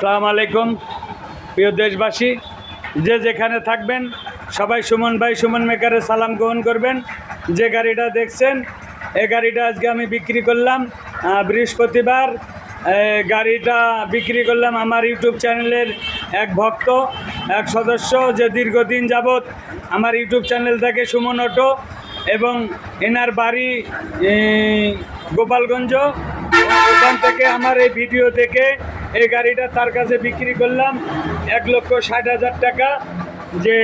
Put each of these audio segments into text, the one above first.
সালাম আলাইকুম প্রিয় দেশবাসী। যে যেখানে থাকবেন সবাই সুমন ভাই সুমন মেকারের সালাম গ্রহণ করবেন। যে গাড়িটা দেখছেন এই গাড়িটা আজকে আমি বিক্রি করলাম। বৃহস্পতিবার গাড়িটা বিক্রি করলাম আমার ইউটিউব চ্যানেলের এক ভক্ত এক সদস্য যে দীর্ঘদিন যাবৎ আমার ইউটিউব চ্যানেল থেকে সুমন অটো এবং এনার বাড়ি এ, গোপালগঞ্জ। ওখান থেকে আমার এই ভিডিও দেখে এই গাড়িটা তার কাছে বিক্রি করলাম এক লক্ষ ষাট হাজার টাকা। যে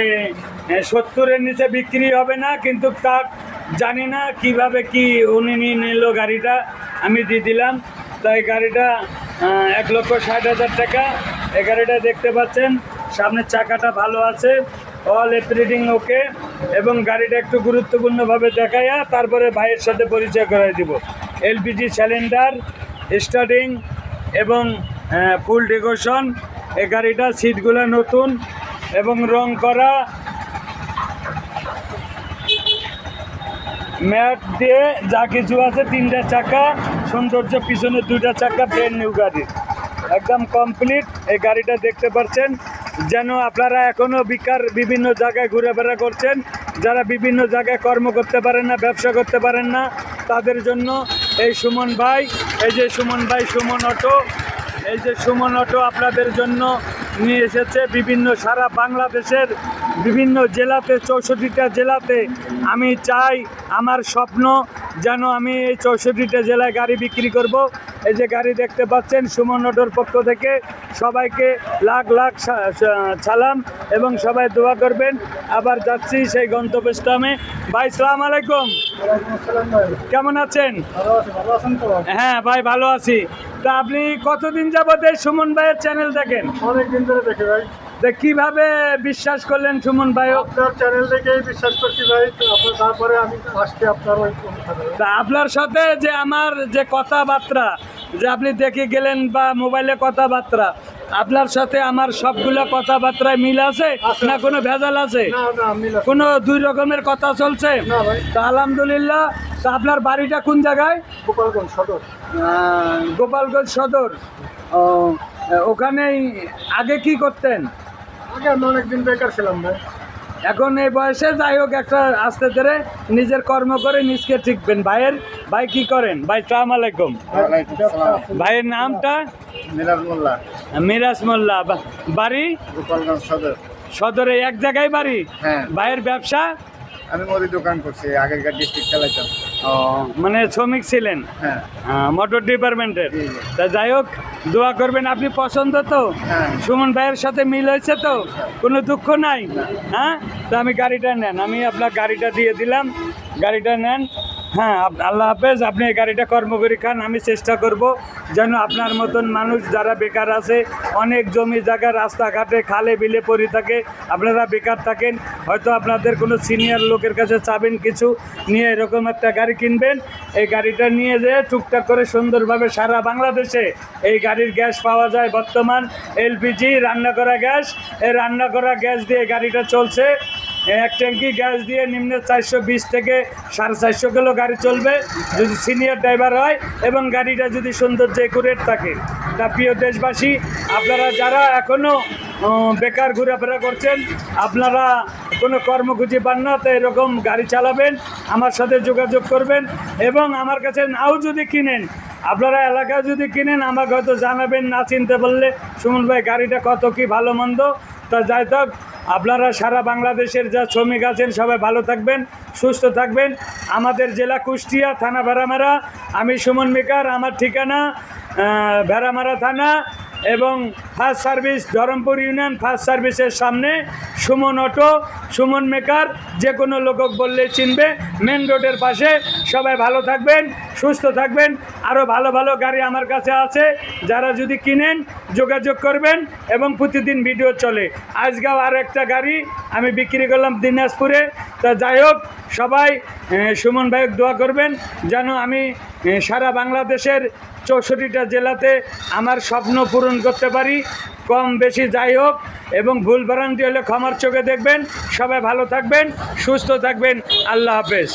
সত্তরের নিচে বিক্রি হবে না, কিন্তু তা জানি না কীভাবে কি উনি নিয়ে নিল গাড়িটা, আমি দিয়ে দিলাম। তাই গাড়িটা এক লক্ষ ষাট হাজার টাকা। এই গাড়িটা দেখতে পাচ্ছেন সামনের চাকাটা ভালো আছে অল এপ্রিডিং ওকে এবং গাড়িটা একটু গুরুত্বপূর্ণভাবে দেখাইয়া তারপরে ভাইয়ের সাথে পরিচয় করাই দিব। এলপিজি সিলিন্ডার স্টার্টিং এবং ফুল ডেকোরেশন এই গাড়িটা সিটগুলো নতুন এবং রং করা। ম্যাট দিয়ে যা কিছু আছে তিনটা চাকা, সৌন্দর্য পিছনে দুইটা চাকা ব্র্যান্ড নিউ গাড়ি। একদম কমপ্লিট এই গাড়িটা দেখতে পাচ্ছেন, যেন আপনারা এখনও বিকার বিভিন্ন জায়গায় ঘুরেফেরা করছেন। যারা বিভিন্ন জায়গায় কর্ম করতে পারেন না, ব্যবসা করতে পারেন না, তাদের জন্য এই সুমন ভাই, এই যে সুমন ভাই, সুমন অটো এই যে সুমন অটো আপনাদের জন্য নিয়ে এসেছে বিভিন্ন সারা বাংলাদেশের বিভিন্ন জেলাতে চৌষট্টিটা জেলাতে। আমি চাই আমার স্বপ্ন যেন আমি এই চৌষট্টিটা জেলায় গাড়ি বিক্রি করব। এই যে গাড়ি দেখতে পাচ্ছেন সুমন অটোর পক্ষ থেকে। সবাইকে লাখ লাখ সালাম এবং সবাই দোয়া করবেন। আবার যাচ্ছি সেই গন্তব্যস্থানে। ভাই সালাম আলাইকুম। কেমন আছেন? হ্যাঁ ভাই ভালো আছি। তা আপনি কতদিন যাবত এই সুমন ভাইয়ের চ্যানেল দেখেন? অনেকদিন ধরে দেখি ভাই। তা কীভাবে বিশ্বাস করলেন সুমন ভাই? আপনার চ্যানেল থেকেই বিশ্বাস করছি ভাই আপনার তারপরে আমি আজকে আপনার ওই তা আপনার সাথে যে আমার যে কথাবার্তা যে আপনি দেখে গেলেন বা মোবাইলে কথাবার্তা আপনার সাথে আমার সবগুলো কথাবার্তায় মিল আছে। না কোনো ভেজাল আছে। কোনো দুই রকমের কথা চলছে? ভাই। তা আলহামদুলিল্লাহ তা আপনার বাড়িটা কোন জায়গায়? গোপালগঞ্জ সদর। গোপালগঞ্জ সদর। ওখানেই আগে কি করতেন? আগে আমি অনেকদিন বেকার ছিলাম ভাই। এখন এই বয়সে যাই হোক একটা আস্তে ধরে নিজের কর্ম করে নিজকে ঠিকবেন। ভাইয়ের ভাই কি করেন? ভাই সালাম আলাইকুম। ভাইয়ের নামটা? মিরাজ মোল্লা। মিরাজ মোল্লা। বাড়ি? গোপালগঞ্জ সদর। সদরে এক জায়গায় বাড়ি? হ্যাঁ। ভাইয়ের ব্যবসা? আমি মুদি দোকান করছি আগেরকার ডিস্ট্রিক্ট চালাইতাম। ও মানে শ্রমিক ছিলেন? হ্যাঁ। মোটর ডিপার্টমেন্টের জি, জি। তা যাই হোক দোয়া করবেন আপনি পছন্দ তো? হ্যাঁ। সুমন ভাইয়ের সাথে মিল হয়েছে তো? কোনো দুঃখ নাই? হ্যাঁ? তা আমি গাড়িটা নেন আমি আপনার গাড়িটা দিয়ে দিলাম। গাড়িটা নেন হ্যাঁ আল্লাহ হাফেজ, আপনি এই গাড়িটা কর্মকরী খান, আমি চেষ্টা করব যেন আপনার মতন মানুষ যারা বেকার আছে, অনেক জমি জায়গা, রাস্তাঘাটে খালে বিলে পড়ে থাকে, আপনারা বেকার থাকেন, হয়তো আপনাদের কোনো সিনিয়র লোকের কাছে চাবেন কিছু, নিয়ে এরকম একটা গাড়ি কিনবেন, এই গাড়িটা নিয়ে যেয়ে টুকটাক করে সুন্দরভাবে সারা বাংলাদেশে এই গাড়ির গ্যাস পাওয়া যায়। বর্তমান এলপিজি রান্না করা গ্যাস, এই রান্না করা গ্যাস দিয়ে গাড়িটা চলছে। এক ট্যাঙ্কি গ্যাস দিয়ে নিম্নে চারশো বিশ থেকে সাড়ে চারশো কিলো গাড়ি চলবে যদি সিনিয়র ড্রাইভার হয় এবং গাড়িটা যদি সৌন্দর্য একুরেট থাকে। তা প্রিয় দেশবাসী, আপনারা যারা এখনও বেকার ঘোরাফেরা করছেন, আপনারা কোনো কর্ম খুঁজে পান না, তো এরকম গাড়ি চালাবেন, আমার সাথে যোগাযোগ করবেন এবং আমার কাছে নাও যদি কিনেন, আপনারা এলাকায় যদি কিনেন, আমাকে হয়তো জানাবেন না চিনতে পারলে। সুমন ভাই, গাড়িটা কত কি ভালো মন্দ? তা যাই থাক আপনারা সারা বাংলাদেশের যা শ্রমিক আছেন সবাই ভালো থাকবেন, সুস্থ থাকবেন। আমাদের জেলা কুষ্টিয়া থানা ভেড়ামারা, আমি সুমন মিকার, আমার ঠিকানা ভেড়ামারা থানা। এবং first service, Dharampur union first সার্ভিসের সামনে সুমন অটো, সুমন মেকার, যে কোনো লোক বললে চিনবে। মেন রোডের পাশে সবাই ভালো থাকবেন, সুস্থ থাকবেন। আরও ভালো ভালো গাড়ি আমার কাছে আছে, যারা যদি কিনেন যোগাযোগ করবেন এবং প্রতিদিন ভিডিও চলে। আজকেও আর একটা গাড়ি আমি বিক্রি করলাম দিনাজপুরে। তা যাই হোক, সবাই সুমন ভাইক দোয়া করবেন, যেন আমি সারা বাংলাদেশের চৌষট্টিটা জেলাতে আমার স্বপ্ন পূরণ করতে পারি। কম বেশি যাই হোক এবং ভুল ভ্রান্তি হলে ক্ষমার চোখে দেখবেন। সবাই ভালো থাকবেন, সুস্থ থাকবেন। আল্লাহ হাফেজ।